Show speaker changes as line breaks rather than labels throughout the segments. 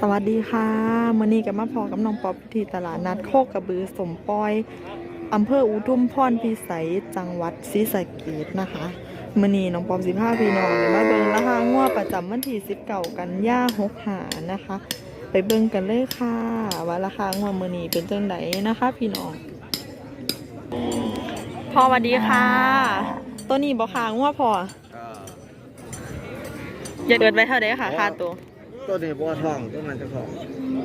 สวัสดีค่ะมื่อนี้กับมาพอกับน้องป๊อปที่ตลาดนัดโคกกระบือสมปอยอำเภออุทุมพรพิสัยจังหวัดศรีสะเกษนะคะมื่อนี้น้องป๊อปสิบห้าพี่น้องเลยมาเบิ่งราคางวประจำวันที่สิบเก้ากันยาหกหานะคะ ไปเบิ่งกันเลยค่ะ ว่าราคางวมื่อนี้เป็นจังไดนะคะ พี่น้องพ่อสวัสดีค่ะ ตัวนี้บ่ค่ะงวพออย่าเกิดไว้เท่าไดค่ะค่าตัว
ตัวนี้บัวทองตัวนั้นเจะของ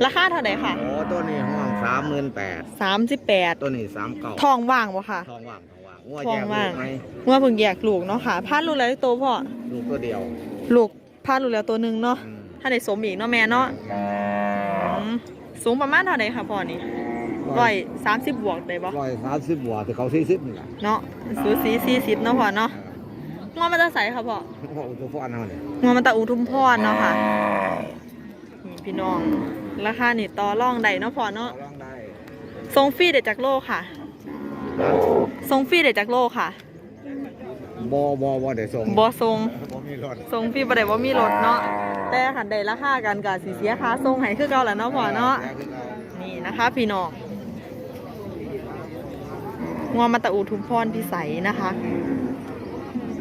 ราคาเท่าไดค่ะ
โอ้ตัวนี้ห้องสามหมื่นแปด
สามสิบแปด
ตัวนี้สามเก่า
ทองว่างบ่ค่ะ
ทองว่างทองว่างงัว
ท
แย
อง
ก
ว่าง
ลูกไหม
เมื่อเพิ่งแยกลูกเนาะค่ะพาดลูกแล้วโตวพ่อ
ลูกตัวเดียว
ลูกพาดลูกแล้วตัวหนึ่งเนาะ
อืม
ถ้าได้สมอีกเนาะแม่เนาะอืมสูงประมาณเท่าไหร่ค่ะพ่อนี่ร้อยสามสิบบวกได้บ่
ร้อยสามสิบบวกแต่เขาสี่สิบนี่แหละ
เนาะสูสีสี่สิบเนาะพ่อเนาะงอมันจะใสค่ะพ่อ
โอ้โหตัวฟ้อนเขาเนี่ย
งอมันตะอุทุมพรเนาะค่ะนี่ พี่น้อง ราคานี่ต่อรองได้เนาะพ่อเนาะ
ร้องได้
ทรงฟรีเด็ดจากโลค่ะทรงฟรีเด็ดจากโลค่ะ
บอบอบอเดี๋ยวส่ง
บ่ทรง
บอมีรถ
ทรงพี่ประเดี๋ยวว่ามีรถเนาะแต่ขันใดราคากันกับสีเสียค่าทรงให้คือเก่าแหละเนาะพ่อเนาะ
แล้วคือเอา
นี่นะคะพี่น้องงวมาตะอูทุมพรพิสัยนะคะ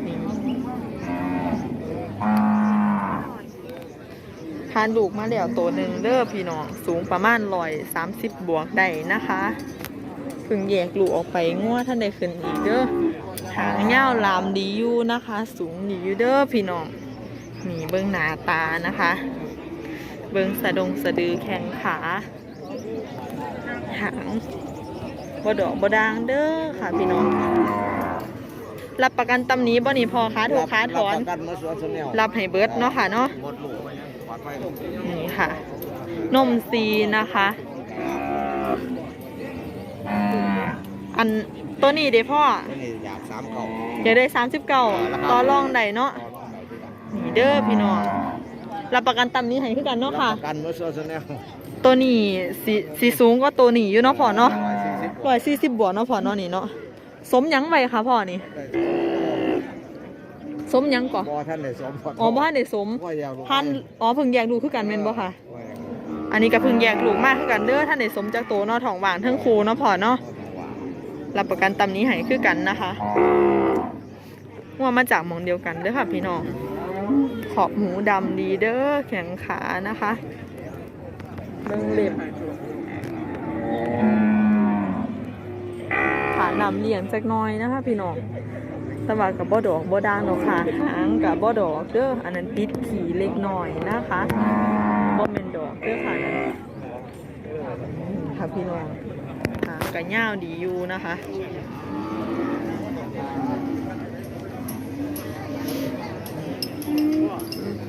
นี่ ทานลูกมาแล้วตัวหนึ่งเด้อพี่น้องสูงประมาณร้อยสามสิบบวกได้นะคะเพึ่งแยกลูกออกไปงัวท่านได้ขึ้นอีกเด้อหางเง่าวลามดีอยู่นะคะ สูงดีอยู่เด้อพี่น้องนี่เบิ้งหน้าตานะคะ เบิ้งสะดงสะดือแข้งขา หางบ่ดอกบ่ดางเด้อค่ะพี่น้องรับประกันตำหนี้บ่นี่พอค้าถูกค้าถอน
รับประกันเมื่อสวนสนแนว
รับให้เบิดเนาะค่ะเนาะ
หมดลูกไปยังปลอดภัยลูก
นี่ค่ะ นมซีนะคะ อันตัวนี้เด้พ่อ
ตัวนี้อยากสามเก่า
อยากได้39ต่อรองได้เนาะ
ต่อรองได้ที่กัน
นี่เด้อพี่น้องรับประกันตำหนี้ให้คือกันเนาะค่ะ
รับประกันเมื่อสวนสนแนว
ตัวนี้สีสีสูงก็ตัวนี้อยู่เนาะพ่อเนาะ
ร้อยสี่สิบ
ร้อยสี่สิบบวกเนาะพ่อเนาะนี่เนาะสมหยังไว้ค่ะพ่อนี่ สมหยังก่อน
บอท่านได้สม
อ๋อบ่ทันได้สม
ว่าอยากรู้
พันอ๋อเพิ่งแยกลูกคือกันแม่นบ่ค่ะ
ว่าอยากรู้
อันนี้ก็เพิ่งแยกลูกมากคือกันเด้อท่านได้สมจากโตเนาะท้องว่างทั้งครูเนาะพ่อเนาะรับประกันตำนี้ให้คือกันนะคะว่ามาจากหมองเดียวกันเด้อค่ะพี่น้องขอบหูดำดีเด้อแข็งขานะคะเบิ่งเล็บขานำเลี้ยงจักหน้อยนะคะพี่น้อง สวัสดกับบ่ดอกบ่ดางดอกค่ะหางกับบ่ดอกเด้ออันนั้นติดขี่เล็กน้อยนะคะบ่เป็นดอกเด้อค่ะนั่นค่ะพี่น้องหางกระย่าวดีอยู่นะคะ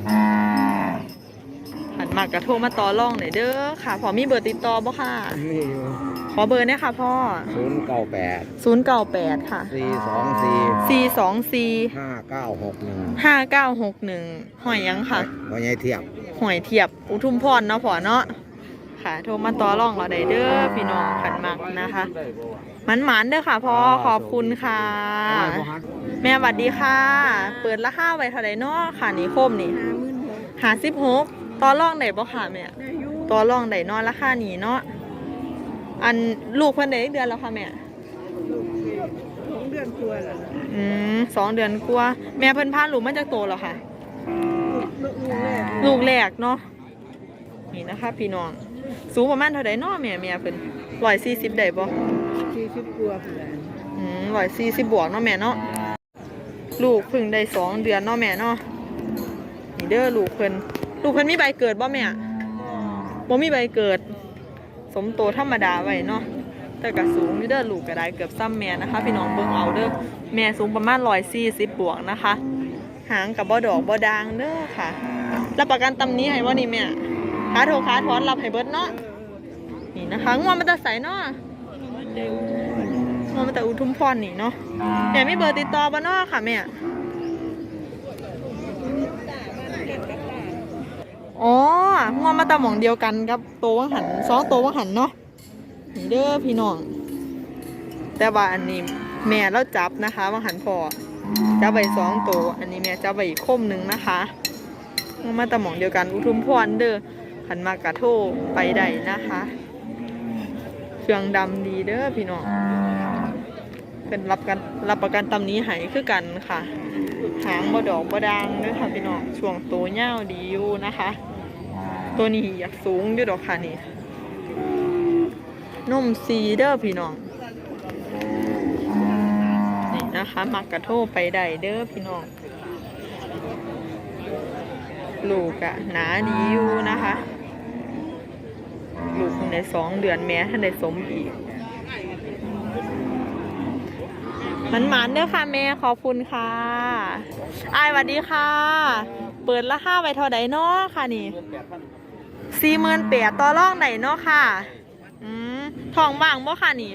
อ่า มากระโทรมาต่อรองหน่อยเด้อค่ะพอมีเบอร์ติดต่อบ่ค่ะ
มีอยู่
ขอเบอร์เนี่ยค่ะพ่อ
ศูนย์เก้าแปด
098ค่ะ
สี่สองสี่
424
ห้าเก้าหกหนึ่ง
5961หอยหยังค่ะ
ว่าไงเทียบ
หอยเทียบอุทุมพรเนาะพ่อเนาะค่ะ โทรมาต่อรองเราได้เด้อพี่น้องขันมักนะคะมันหมันๆเด้อค่ะพ่อขอบคุณค่ะ แม่สวัสดีค่ะ เปิดราคาไว้เท่าไหร่เนาะค่ะนี่โคมนี่หาสิบหก ต่อรองได้บ่ค่ะแม่ต่อรองได้เนาะราคานี้เนาะอันลูกเพิ่นได้อีกเดือนแล้วค่ะแม่
สองเดือนกว่าแล้วนะ
อืมสองเดือนกว่าแม่เพิ่นพาลูกมาจากโตแล้วค่ะ
ลูกลูกแรก
ลูกแรกเนาะนี่นะคะ พี่น้องสูงประมาณเท่าใดเนาะแม่แม่เพิ่นร้อยสี่สิบได้บ่
สี่สิบกว่าแล้ว
อืมร้อยสี่สิบบวกเนาะแม่เนาะลูกเพิ่งได้สองเดือนเนาะแม่เนาะนี่เด้อลูกเพิ่น ลูกเพิ่นมีใบเกิดบ่แม่บ่มีใบเกิด สมโตธรรมดาไว้เนาะแต่ก็สูงอยู่เด้อลูกก็ได้เกือบซ้ำแม่นะคะ พี่น้องเบิ่งเอาเด้อแม่สูงประมาณร้อยสี่สิบบวกนะคะ หางกับบ่ดอกบ่ดางเด้อค่ะรับประกันตำนี้ให้ว่านี่แม่ขาโทรขาถอนรับให้เบิดเนาะนี่นะคะงวมันจะใสเนาะงวมันจะอุทุมพรนี่เนาะแม่มีเบอร์ติดต่อบ่เนาะค่ะแม่ อ๋องวมาตาหมองเดียวกันกับโตววังหันสองโตววังหันเนาะนี่เด้อพี่น้อง แต่ว่าอันนี้แม่เราจับนะคะวังหันพอจับไปสองตัวอันนี้แม่จับไปอีกคมหนึ่งนะคะงวมาตาหมองเดียวกันอุทุมพรเด้อขันมากระโทไปได้นะคะ เครื่องดำดีเด้อพี่น้อง เป็นรับกันรับประกันตำนี้หายคือกันค่ะ หางบ่ดอกบ่ดังด้อค่ะพี่น้องช่วงโตเง่าวดีอยู่นะคะ ตัวนี้อยากสูงอยู่ดอกค่ะนี่นมซีเด้อพี่น้องนี่นะคะมักกระโทไปได้เด้อพี่น้องลูกอะหนาดีอยู่นะคะ ลูกคนในสองเดือนแม่ท่านได้สมอีก มันหมันเด้อค่ะแม่ขอบคุณค่ะอายสวัสดีค่ะ เปิดราคาไว้เท่าใดเนาะค่ะนี่สี่หมื่นแปดต่อรองไหนเนาะค่ะอืมทองว่างบ่ค่ะนี่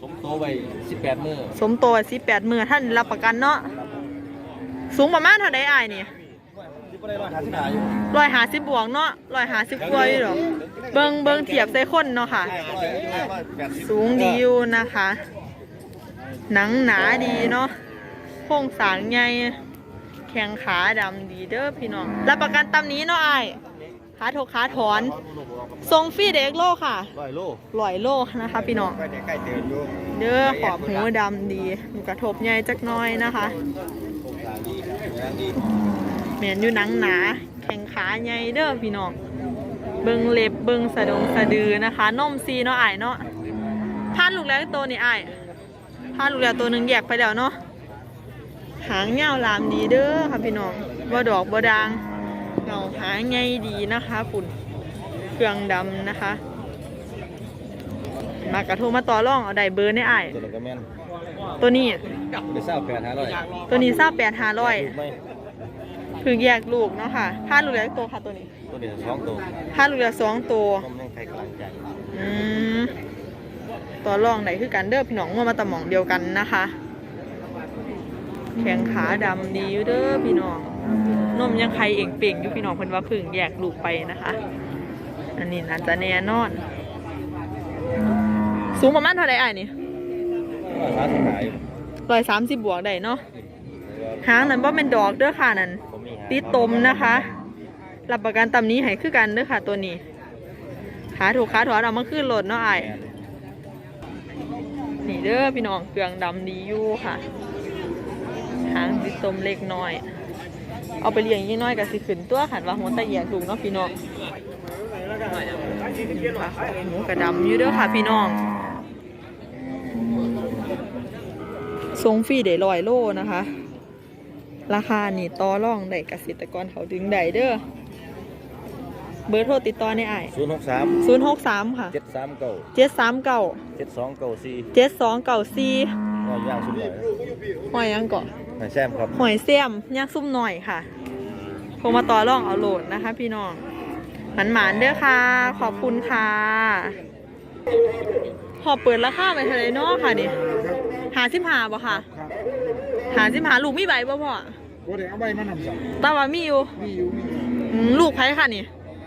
สมโตไว้สิบแปดมือ
สมโตสิแปดมือท่านรับประกันเนาะสูงประมาณเท่าใดอายนี่
ที่ไม่ได้ร้อยห้าสิบห้าอยู่
ร้อยหาสิบบวกเนาะร้อยหาสิบกว่าอยู่หรอกเบิงเบิงเทียบใส่คนเนาะค่ะ สูงดีอยู่นะคะ หนังหนาดีเนาะโครงสร้างใหญ่แข้งขาดำดีเด้อพี่น้องรับประกันตำนี้เนาะไอ้ายขาถกขาถอนทรงฟรีเด็กโลค่ะ
ร้อยโล
ลอยโลนะคะ พี่น้อง
ใกล้ใกล้เดินอยู่
เด้อขอบหูดำดีอยู่กระทบใหญ่จักหน้อยนะคะเหมียนอยู่หนังหนา แข้งขาใหญ่เด้อพี่น้องเบิงเล็บเบิงสะดงสะดือนะคะนมซีเนาะอ้ายเนาะพานลูกแล้วตัวนี่อ้าย พานลูกแล้วตัวหนึ่งแยกไปแล้วเนาะหางเงาวลามดีเด้อค่ะพี่น้องบ่ดอกบ่ดางเงาหางใหญ่ดีนะคะฝุ่นเครื่องดำนะคะ มากระโทรมาต่อร่องเอาได้เบอร์ในอ้าย
ตัวนี้ก็แม่น
ตัวนี้
ไปเศร้าแปดห้าร้อย
ตัวนี้ทราบแปดห้าร้อย
ถูกไหม
ถึงแยกลูกเนาะค่ะพานลูกแล้วตัวค่ะตัวนี้
ตัวนี้สองตัว
พานลูกแล้วสองตัว
ต้มยังใครกำลังใจ
อืม ตัวรองไหนคือกันเด้อพี่น้องว่ามาตะหมองเดียวกันนะคะ แข้งขาดำดีอยู่เด้อพี่น้องนมยังไข่เอ่งเป่งอยู่พี่น้องเพิ่นว่าพึ่งแยกลูกไปนะคะ อันนี้น่าจะแน่นอน สูงประมาณเท่าไหร่อ้นี่
ร้อยสามสิบห้าอยู่
ร้อยสามสิบบวกได้เนาะหางนั้นว่าเป็นดอกเด้อค่ะนั่น
ผมมี
ติดตมนะคะรับประกันตำนี้ให้คือกันเด้อค่ะตัวนี้ขาถูกขาถอนเอามาขึ้นรถเนาะไอ้ นี่เด้อพี่น้องเครื่องดำดีอยู่ค่ะ หางติดตมเล็กน้อย เอาไปเลี้ยงยี่น้อยกับสิขึ้นตัวขันว่าหัวตะแยกลูกเนาะพี่น้องหมูกระดำอยู่เด้อค่ะพี่น้องทรงฟรีได้ลอยโลนะคะ ราคานี่ต่อรองได้เกษตรกรเขาดึงได้เด้อ เบอร์โทรติดต่อในไอ้
ศูนย์หกสาม
ศูนย์หกสามค่ะ
เจ็ดสามเก้า
เจ็ดสามเก้า
เจ็ดสองเก้าสี่
เจ็ดสองเก้าสี่
ร้อยย่างสุดเลย
หอยยังเกาะ
หอยแซมครับ
หอยเสียมย่างซุ่มหน่อยค่ะโทรมาต่อรองเอาโหลดนะคะ พี่น้องหมันหมานๆเด้อค่ะ ขอบคุณค่ะพอเปิดราคาไปเท่าไหรเนาะค่ะนี่หาสิบหาบ่ค่ะหาสิบหาลูกมีใบบ่พ่อ
บ่ได้เอาใบมานำสั่ง
ตาว่ามีอยู่
มีอยู่มีอยู่
อืมลูกไผค่ะนี่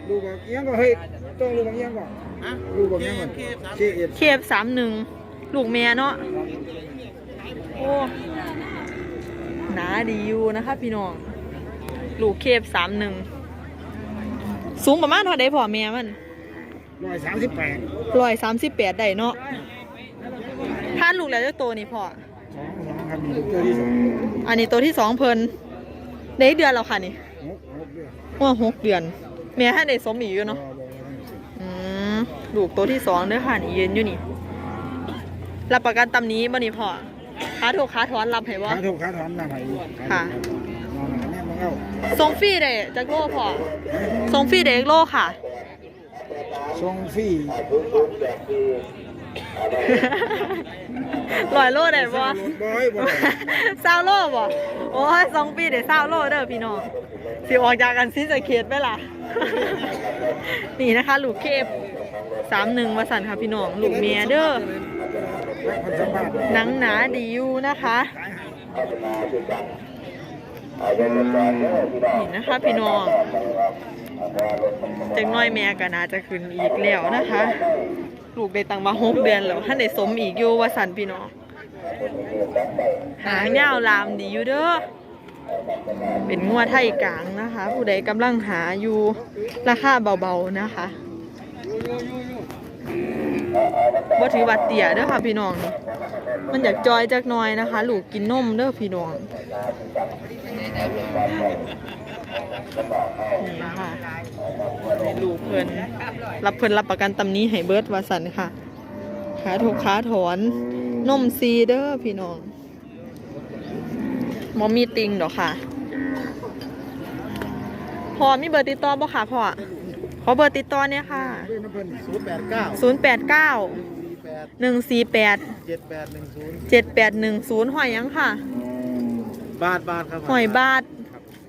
ดูบางเอียงก็เฮ้ยต้องดูบางเอียงก่อนฮะดูบางเอียงก่อนเคเอฟ
เคฟสามหนึ่งลูกแม่เนาะโอ้หนาดีอยู่นะคะพี่น้องลูกเคฟสามหนึ่งสูงประมาณเท่าใดพ่อแม่มัน
ร้อยสามสิบแปด
ร้อยสามสิบแปดได้เนาะท่านลูกแล้วเจ้าโตนี่พ่อ
สองสองครับมีตัวที่สอง
อันนี้ตัวที่สองเพิ่นได้เดือนแล้วค่ะนี่
หกหกเดือน
ว่าหกเดือน แม่ให้ได้สมอีกอยู่เนาะ
บ่บ่บ่
อืมลูกตัวที่สองเด้อค่ะนี่ยืนอยู่นี่ รับประกันตำนี้บ่นี่พ่อขาถูกขาถอนรับให้บ่
ขาถูกขาถอนมาให้อยู่
ค่ะ
นอนแม่มึงเอา
ส่งฟรีเด้จักโลพ่อส่งฟรีเด้โลค่ะ
ส่งฟรี
ร้อยโลได้บ่
บ่อยบ่ได้
เศร้าโลบ่โอ้ยส่งฟรีเด้เศร้าโลเด้อพี่น้องสิออกจากกันซิจะเขตไหมล่ะ นี่นะคะลูกเคฟสามหนึ่งวสันค่ะพี่น้องลูกเมียเด้อ
รักคนสัมภาษณ์
หนังหนาดีอยู่นะคะนี่นะคะพี่น้องจังน้อยแม่ก็น่าจะขึ้นอีกแล้วนะคะ ลูกได้ตังมาหกเดือนแล้วท่านได้สมอีกอยู่ว่าสันพี่น้องหางยาวลามดีอยู่เด้อเป็นงัวไทยกลางนะคะ ผู้ใดกำลังหาอยู่ราคาเบาๆนะคะบ่ถือว่าเตี่ยเด้อค่ะพี่น้อง มันอยากจอยจักน่อยนะคะ ลูกกินนมเด้อพี่น้อง นี่ค่ะให้ลูกเพิ่นรับเพิ่นรับประกันตำนี้ให้เบิร์ดวาสันค่ะขาถูกขาถอนนมซีเด้อพี่น้องมอมีติงดอกค่ะพอมีเบอร์ติดต่อบ่ค่ะพ่อขอเบอร์ติดต่อเนี่ยค่ะ
เรื่องน้ำเพิ่นศูนย์แปดเก้า
089
สี่แปด
148
เจ็ดแปดหนึ่งศูนย์
7810หอยหยังค่ะ
บาทบาทครับ
หอยบาท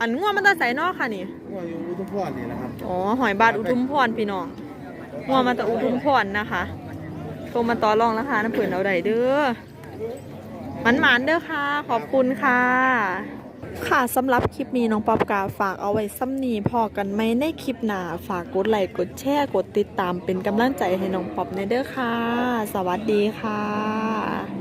อันง่วงมันตาใส่นอกค่ะนี่
ว่าอยู่อุทุมพรนี่แหละครับ
อ๋อหอยบาทอุทุมพรพี่น้องง่วงมาจากอุทุมพรนะคะโทรมาต่อรองราคาน้ำเปื่นเอาได้เด้อมันหมานๆเด้อค่ะ ขอบคุณค่ะ ค่ะสำหรับคลิปนี้น้องป๊อบกาฝากเอาไว้ซ้ำนีพอกันไหมในคลิปหน้าฝากกดไลค์กดแชร์กดติดตามเป็นกำลังใจให้น้องป๊อบในเด้อค่ะ สวัสดีค่ะ